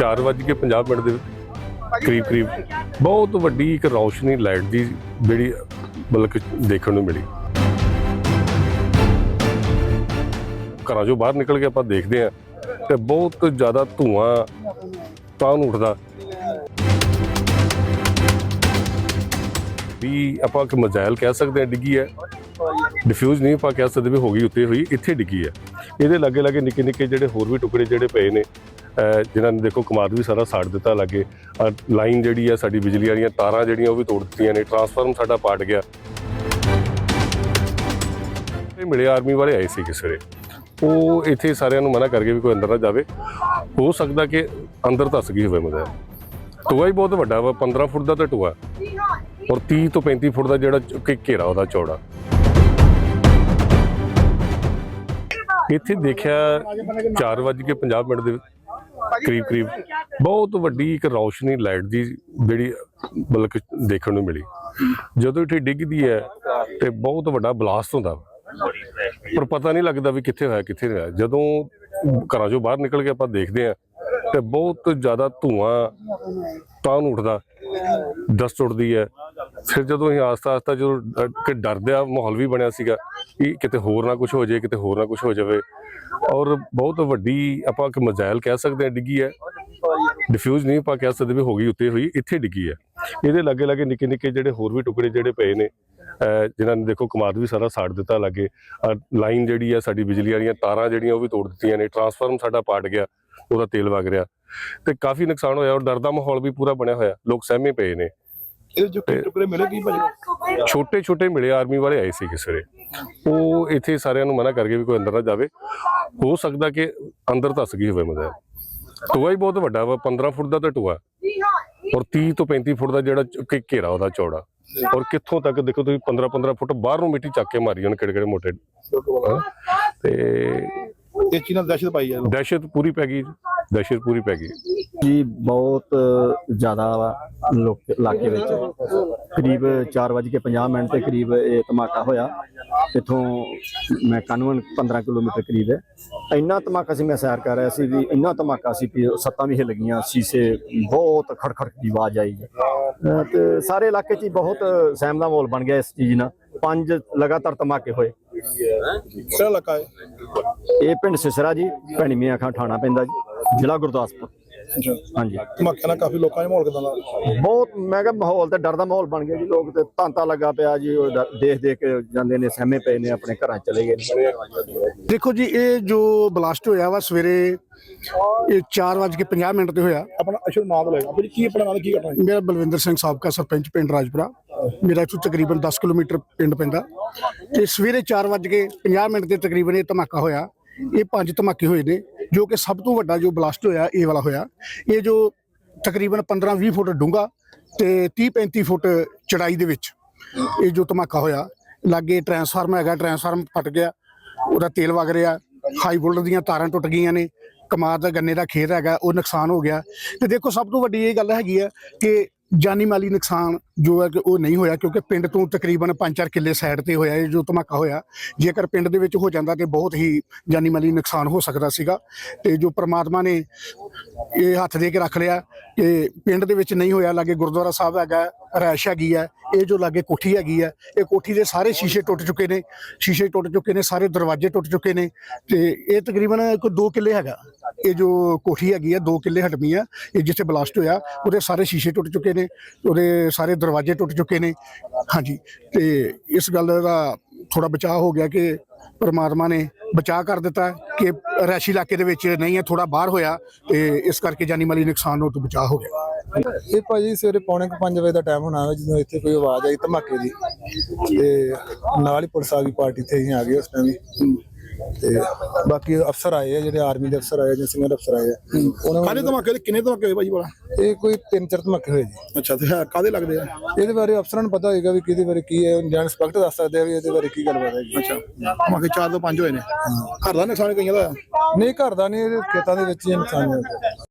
4:50 minute ਦੇ ਕਰੀਬ ਕਰੀਬ ਬਹੁਤ ਵੱਡੀ ਇੱਕ ਰੌਸ਼ਨੀ ਲਾਈਟ ਦੀ ਜਿਹੜੀ ਬਲਕ ਦੇਖਣ ਨੂੰ ਮਿਲੀ। ਘਰਾਂ ਚੋਂ ਬਾਹਰ ਨਿਕਲ ਕੇ ਆਪਾਂ ਦੇਖਦੇ ਹਾਂ ਤੇ ਬਹੁਤ ਜ਼ਿਆਦਾ ਧੂਆਂ ਤਾਂ ਨੂੰ ਉੱਠਦਾ। ਵੀ ਆਪਾਂ ਕਿ ਮਜ਼ਾਇਲ ਕਹਿ ਸਕਦੇ ਹਾਂ ਡਿੱਗੀ ਹੈ। ਡਿਫਿਊਜ਼ ਨਹੀਂ ਆਪਾਂ ਕਹਿ ਸਕਦੇ ਵੀ ਹੋ ਗਈ, ਉੱਤੇ ਹੋਈ, ਇੱਥੇ ਡਿੱਗੀ ਹੈ। ਇਹਦੇ ਲਾਗੇ ਲਾਗੇ ਨਿੱਕੇ ਨਿੱਕੇ ਜਿਹੜੇ ਹੋਰ ਵੀ ਟੁਕੜੇ ਜਿਹੜੇ ਪਏ ਨੇ ਜਿਨ੍ਹਾਂ ਨੇ ਦੇਖੋ ਕਮਾਦ ਵੀ ਸਾਰਾ ਸਾੜ ਦਿੱਤਾ ਲਾਗੇ। ਲਾਈਨ ਜਿਹੜੀ ਆ ਸਾਡੀ ਬਿਜਲੀ ਵਾਲੀਆਂ ਤਾਰਾਂ ਜਿਹੜੀਆਂ ਉਹ ਵੀ ਤੋੜ ਦਿੱਤੀਆਂ ਨੇ ਟਰਾਂਸਫਾਰਮ ਸਾਡਾ ਪਾਟ ਗਿਆ। ਇਹ ਮਿਲੇ ਆਰਮੀ ਵਾਲੇ ਆਏ ਸੀ ਕਿਸੇ ਵੇਲੇ। ਉਹ ਇੱਥੇ ਸਾਰਿਆਂ ਨੂੰ ਮਨਾ ਕਰਕੇ ਵੀ ਕੋਈ ਅੰਦਰ ਨਾ ਜਾਵੇ। ਹੋ ਸਕਦਾ ਕਿ ਅੰਦਰ ਧੱਸ ਗਈ ਹੋਵੇ ਮਜ਼ਾ ਟੋਆ ਹੀ ਬਹੁਤ ਵੱਡਾ ਵਾ 15 ਫੁੱਟ ਦਾ ਤਾਂ ਟੋਆ। ਔਰ 30 ਤੋਂ 35 ਫੁੱਟ ਦਾ ਜਿਹੜਾ ਕਿ ਘੇਰਾ ਉਹਦਾ ਚੌੜਾ। ਇੱਥੇ ਦੇਖਿਆ 4:50 ਮਿੰਟ ਦੇ ਕਰੀਬ ਕਰੀਬ ਬਹੁਤ ਵੱਡੀ ਇੱਕ ਰੌਸ਼ਨੀ ਲਾਈਟ ਦੀ ਜਿਹੜੀ ਬਲਕ ਦੇਖਣ ਨੂੰ ਮਿਲੀ। ਜਦੋਂ ਇੱਥੇ ਡਿੱਗਦੀ ਹੈ ਤੇ ਬਹੁਤ ਵੱਡਾ ਬਲਾਸਟ ਹੁੰਦਾ ਪਰ ਪਤਾ ਨਹੀਂ ਲੱਗਦਾ ਵੀ ਕਿੱਥੇ ਹੋਇਆ, ਕਿੱਥੇ ਨਹੀਂ ਹੋਇਆ। ਜਦੋਂ ਘਰਾਂ ਚੋਂ ਬਾਹਰ ਨਿਕਲ ਕੇ ਆਪਾਂ ਦੇਖਦੇ ਹਾਂ ਤੇ ਬਹੁਤ ਜ਼ਿਆਦਾ ਧੂਆਂ, ਤਾਂ ਨੂੰ ਉੱਠਦਾ, ਡਸਟ ਉੱਠਦੀ ਹੈ। ਫਿਰ ਜਦੋਂ ਅਸੀਂ ਆਸਤਾ ਆਸਤਾ ਜਦੋਂ ਅ, ਕਿ ਡਰਦਿਆ ਮਾਹੌਲ ਵੀ ਬਣਿਆ ਸੀਗਾ ਕਿ ਕਿਤੇ ਹੋਰ ਨਾ ਕੁਝ ਹੋ ਜਾਏ ਕਿਤੇ ਹੋਰ ਨਾ ਕੁਝ ਹੋ ਜਾਵੇ। ਔਰ ਬਹੁਤ ਵੱਡੀ ਆਪਾਂ ਕਿ ਮਜ਼ਾਇਲ ਕਹਿ ਸਕਦੇ ਹਾਂ ਡਿੱਗੀ ਹੈ। ਡਿਫਿਊਜ਼ ਨਹੀਂ ਆਪਾਂ ਕਹਿ ਸਕਦੇ ਵੀ ਹੋ ਗਈ ਉੱਤੇ ਹੋਈ ਇੱਥੇ ਡਿੱਗੀ ਹੈ। ਇਹਦੇ ਲਾਗੇ ਲਾਗੇ ਨਿੱਕੇ ਨਿੱਕੇ ਜਿਹੜੇ ਹੋਰ ਵੀ ਟੁਕੜੇ ਜਿਹੜੇ ਪਏ ਨੇ ਅਹ ਜਿਨ੍ਹਾਂ ਨੇ ਦੇਖੋ ਕਮਾਦ ਵੀ ਸਾਰਾ ਸਾੜ ਦਿੱਤਾ ਲਾਗੇ। ਲਾਈਨ ਜਿਹੜੀ ਆ ਸਾਡੀ ਬਿਜਲੀ ਵਾਲੀਆਂ ਤਾਰਾਂ ਜਿਹੜੀਆਂ ਉਹ ਵੀ ਤੋੜ ਦਿੱਤੀਆਂ ਨੇ ਟਰਾਂਸਫਾਰਮ ਸਾਡਾ ਪਾਟ ਗਿਆ ਉਹਦਾ ਤੇਲ ਵਗ ਰਿਹਾ। ਤੇ ਕਾਫੀ ਨੁਕਸਾਨ ਹੋਇਆ ਔਰ ਡਰ ਦਾ ਮਾਹੌਲ ਵੀ ਪੂਰਾ ਬਣਿਆ ਹੋਇਆ ਲੋਕ ਸਹਿਮੇ ਪਏ ਨੇ। ਇਹਦੇ ਜੋ ਟੁਕੜੇ ਮਿਲੇ ਕੀ ਭਾਜੀ? ਛੋਟੇ ਛੋਟੇ ਮਿਲੇ ਆਰਮੀ ਵਾਲੇ ਆਏ ਸੀ ਕਿਸੇ ਵੇਲੇ ਉਹ ਇੱਥੇ ਸਾਰਿਆਂ ਨੂੰ ਮਨਾ ਕਰਕੇ ਵੀ ਕੋਈ ਅੰਦਰ ਨਾ ਜਾਵੇ। ਹੋ ਸਕਦਾ ਕਿ ਅੰਦਰ ਧੱਸ ਗਈ ਹੋਵੇ ਮਜ਼ਾ ਟੋਆ ਹੀ ਬਹੁਤ ਵੱਡਾ ਵਾ 15 ਫੁੱਟ ਦਾ ਤਾਂ ਟੋਆ ਔਰ 30 ਤੋਂ 35 ਫੁੱਟ ਦਾ ਜਿਹੜਾ ਘੇਰਾ ਉਹਦਾ ਚੌੜਾ। ਔਰ ਕਿੱਥੋਂ ਤੱਕ ਦੇਖੋ ਤੁਸੀਂ 15 15 ਫੁੱਟ ਬਾਹਰ ਨੂੰ ਮਿੱਟੀ ਚੱਕ ਕੇ ਮਾਰੀ ਉਹਨੇ ਕਿਹੜੇ ਕਿਹੜੇ ਮੋਟੇ। ਤੇ ਇਹ ਚੀਜ਼ ਨਾਲ ਦਹਿਸ਼ਤ ਪਾਈ ਜਾਂਦੀ ਦਹਿਸ਼ਤ ਪੂਰੀ ਪੈ ਗਈ ਦਹਿਸ਼ਤ ਪੂਰੀ ਪੈ ਗਈ। ਜੀ ਬਹੁਤ ਜ਼ਿਆਦਾ ਲੋਕ ਇਲਾਕੇ ਵਿੱਚ। ਕਰੀਬ 4:50 ਮਿੰਟ ਤੇ ਕਰੀਬ ਇਹ ਧਮਾਕਾ ਹੋਇਆ। ਇਥੋਂ ਮੈਂ ਕਾਨੂੰਨ 15 ਕਿਲੋਮੀਟਰ ਕਰੀਬ ਹੈ। ਇੰਨਾ ਧਮਾਕਾ ਸੀ ਮੈਂ ਸੈਰ ਕਰ ਰਿਹਾ ਸੀ ਵੀ ਇੰਨਾ ਧਮਾਕਾ ਸੀ ਕਿ ਸੱਤਾਂ ਵੀ ਹਿੱਲ ਗਈਆਂ ਸ਼ੀਸ਼ੇ ਬਹੁਤ ਖੜਖੜ ਦੀ ਆਵਾਜ਼ ਆਈ। ਤੇ ਸਾਰੇ ਇਲਾਕੇ 'ਚ ਬਹੁਤ ਸਹਿਮ ਦਾ ਮਾਹੌਲ ਬਣ ਗਿਆ ਇਸ ਚੀਜ਼ ਨਾਲ। ਪੰਜ ਲਗਾਤਾਰ ਧਮਾਕੇ ਹੋਏ। ਕਿਹੜਾ ਇਲਾਕਾ ਹੈ? ਇਹ ਪਿੰਡ ਸਿਸਰਾ ਜੀ ਭੈਣੀ ਮੀਆਂ ਖਾਂ ਠਾਣਾ ਪੈਂਦਾ ਜੀ ਜ਼ਿਲ੍ਹਾ ਗੁਰਦਾਸਪੁਰ। ਅੱਛਾ। ਹਾਂਜੀ। ਧਮਾਕਿਆਂ ਨਾਲ ਕਾਫੀ ਲੋਕਾਂ ਦੇ ਮਾਹੌਲ ਕਿਦਾਂ ਦਾ? ਬਹੁਤ ਮੈਂ ਕਿਹਾ ਮਾਹੌਲ ਤੇ ਡਰ ਦਾ ਮਾਹੌਲ ਬਣ ਗਿਆ ਜੀ ਲੋਕ ਤੇ ਤਾਂਤਾ ਲੱਗਾ ਪਿਆ ਜੀ ਉਹ ਡ- ਦੇਖ ਦੇਖ ਕੇ ਜਾਂਦੇ ਨੇ ਸਹਿਮੇ ਪਏ ਨੇ ਆਪਣੇ ਘਰਾਂ 'ਚ ਚਲੇ ਗਏ ਨੇ। ਦੇਖੋ ਜੀ ਇਹ ਜੋ ਬਲਾਸਟ ਹੋਇਆ ਵਾ ਸਵੇਰੇ ਇਹ 4:50 ਮਿੰਟ ਤੇ ਹੋਇਆ। ਆਪਣਾ ਅਸ਼ਰ ਨਾਮ ਲਏਗਾ ਆਪਣੀ ਕੀ ਆਪਣਾ ਨਾਮ ਕੀ ਕਰਨਾ ਮੇਰਾ ਬਲਵਿੰਦਰ ਸਿੰਘ ਸਾਬਕਾ ਸਰਪੰਚ ਪਿੰਡ ਰਾਜਪੁਰਾ। ਮੇਰਾ ਇੱਥੋਂ ਤਕਰੀਬਨ 10 ਕਿਲੋਮੀਟਰ ਪਿੰਡ ਪੈਂਦਾ। ਤੇ ਸਵੇਰੇ 4:50 ਮਿੰਟ ਤੇ ਤਕਰੀਬਨ ਇਹ ਧਮਾਕਾ ਹੋਇਆ। ਇਹ ਪੰਜ ਧਮਾਕੇ ਹੋਏ ਨੇ। ਜੋ ਕਿ ਸਭ ਤੋਂ ਵੱਡਾ ਜੋ ਬਲਾਸਟ ਹੋਇਆ, ਇਹ ਵਾਲਾ ਹੋਇਆ। ਇਹ ਜੋ ਤਕਰੀਬਨ 15-20 ਫੁੱਟ ਡੂੰਘਾ ਤੇ 30-35 ਫੁੱਟ ਚੜਾਈ ਦੇ ਵਿੱਚ ਇਹ ਜੋ ਧਮਾਕਾ ਹੋਇਆ, ਲਾਗੇ ਟਰਾਂਸਫਾਰਮ ਹੈਗਾ, ਟਰਾਂਸਫਾਰਮ ਫਟ ਗਿਆ, ਉਹਦਾ ਤੇਲ ਵਗ ਰਿਹਾ, ਹਾਈ ਵੋਲਟ ਦੀਆਂ ਤਾਰਾਂ ਟੁੱਟ ਗਈਆਂ ਨੇ, ਕਮਾਦ ਦਾ ਗੰਨੇ ਦਾ ਖੇਤ ਹੈਗਾ, ਉਹ ਨੁਕਸਾਨ ਹੋ ਗਿਆ। ਤੇ ਦੇਖੋ, ਸਭ ਤੋਂ ਵੱਡੀ ਇਹ ਗੱਲ ਹੈਗੀ ਆ ਕਿ ਜਾਨੀ ਮਾਲੀ ਨੁਕਸਾਨ ਜੋ ਹੈ ਕਿ ਉਹ ਨਹੀਂ ਹੋਇਆ ਕਿਉਂਕਿ ਪਿੰਡ ਤੋਂ ਤਕਰੀਬਨ 5-4 ਕਿੱਲੇ ਸਾਈਡ ਤੇ ਹੋਇਆ ਇਹ ਜੋ ਧਮਾਕਾ ਹੋਇਆ। ਜੇਕਰ ਪਿੰਡ ਦੇ ਵਿੱਚ ਹੋ ਜਾਂਦਾ ਤੇ ਬਹੁਤ ਹੀ ਜਾਨੀ ਮਾਲੀ ਨੁਕਸਾਨ ਹੋ ਸਕਦਾ ਸੀਗਾ ਤੇ ਜੋ ਪ੍ਰਮਾਤਮਾ ਨੇ ਇਹ ਹੱਥ ਦੇ ਕੇ ਰੱਖ ਲਿਆ ਕਿ ਪਿੰਡ ਦੇ ਵਿੱਚ ਨਹੀਂ ਹੋਇਆ, ਲਾਗੇ ਗੁਰਦੁਆਰਾ ਸਾਹਿਬ ਹੈਗਾ, ਰੈਸ਼ ਹੈਗੀ ਹੈ, ਇਹ ਜੋ ਲਾਗੇ ਕੋਠੀ ਹੈਗੀ ਹੈ, ਇਹ ਕੋਠੀ ਦੇ ਸਾਰੇ ਸ਼ੀਸ਼ੇ ਟੁੱਟ ਚੁੱਕੇ ਨੇ, ਸ਼ੀਸ਼ੇ ਟੁੱਟ ਚੁੱਕੇ ਨੇ, ਸਾਰੇ ਦਰਵਾਜ਼ੇ ਟੁੱਟ ਚੁੱਕੇ ਨੇ ਤੇ ਇਹ ਤਕਰੀਬਨ ਕੋਈ 2 ਕਿੱਲੇ ਹੈਗਾ। ਇਹ ਜੋ ਕੋਠੀ ਹੈਗੀ ਹੈ 2 ਕਿੱਲੇ ਹਟਮੀ ਆ ਇਹ ਜਿੱਥੇ ਬਲਾਸਟ ਹੋਇਆ, ਉਹਦੇ ਸਾਰੇ ਸ਼ੀਸ਼ੇ ਟੁੱਟ ਚੁੱਕੇ ਨੇ, ਉਹਦੇ ਸਾਰੇ ਦਰਵਾਜ਼ੇ ਟੁੱਟ ਚੁੱਕੇ ਨੇ। ਹਾਂਜੀ, ਤੇ ਇਸ ਗੱਲ ਦਾ ਥੋੜਾ ਬਚਾਅ ਹੋ ਗਿਆ ਕਿ ਪਰਮਾਤਮਾ ਨੇ ਬਚਾਅ ਕਰ ਦਿੱਤਾ ਕਿ ਰੈਸ਼ੀ ਇਲਾਕੇ ਦੇ ਵਿੱਚ ਨਹੀਂ ਹੈ ਥੋੜਾ ਬਾਹਰ ਹੋਇਆ, ਤੇ ਇਸ ਕਰਕੇ ਜਾਨੀ ਮਾਲੀ ਨੁਕਸਾਨ ਹੋਣ ਤੋਂ ਬਚਾਅ ਹੋ ਗਿਆ। ਇਹ ਭਾਜੀ ਸਵੇਰੇ ਪੌਣੇ 5 ਵਜੇ ਦਾ ਟਾਈਮ ਹੋਣਾ ਵਾ, ਜਦੋਂ ਇੱਥੇ ਕੋਈ ਆਵਾਜ਼ ਆਈ ਧਮਾਕੇ ਦੀ, ਤੇ ਨਾਲ ਹੀ ਪੁਲਿਸ ਆ ਗਈ, ਪਾਰਟੀ ਤੇ ਅਸੀਂ ਆ ਗਏ ਉਸ ਟਾਈਮ ਹੀ ਤੇ ਬਾਕੀ ਅਫਸਰ ਆਏ ਆ ਜਿਹੜੇ ਆਰਮੀ ਦੇ ਅਫਸਰ ਆਏ ਜਾਂ ਸੀਨੀਅਰ ਅਫਸਰ ਆਏ ਆ। ਉਹਨਾਂ ਕਾਹਦੇ ਧਮਾਕੇ ਦੇ ਕਿੰਨੇ ਧਮਾਕੇ ਹੋਏ ਭਾਜੀ ਵਾਲਾ? ਇਹ ਕੋਈ ਤਿੰਨ ਚਾਰ ਧਮਾਕੇ ਹੋਏ ਜੀ। ਅੱਛਾ ਤੇ ਹੈ ਕਾਹਦੇ ਲੱਗਦੇ ਆ? ਇਹਦੇ ਬਾਰੇ ਅਫਸਰਾਂ ਨੂੰ ਪਤਾ ਹੋਏਗਾ ਵੀ ਕਿਹਦੇ ਬਾਰੇ ਕੀ ਹੈ ਜਾਂ ਇੰਸਪੈਕਟਰ ਦੱਸ ਸਕਦੇ ਆ ਵੀ ਇਹਦੇ ਬਾਰੇ ਕੀ ਗੱਲਬਾਤ ਹੈ ਜੀ ਅੱਛਾ ਧਮਾਕੇ 4 ਤੋਂ 5 ਹੋਏ ਨੇ। ਘਰ ਦਾ ਨੁਕਸਾਨ ਕਈਆਂ ਦਾ। ਨਹੀਂ ਘਰ ਦਾ ਨਹੀਂ ਖੇਤਾਂ ਦੇ ਵਿੱਚ ਹੀ ਨੁਕਸਾਨ ਹੋਇਆ।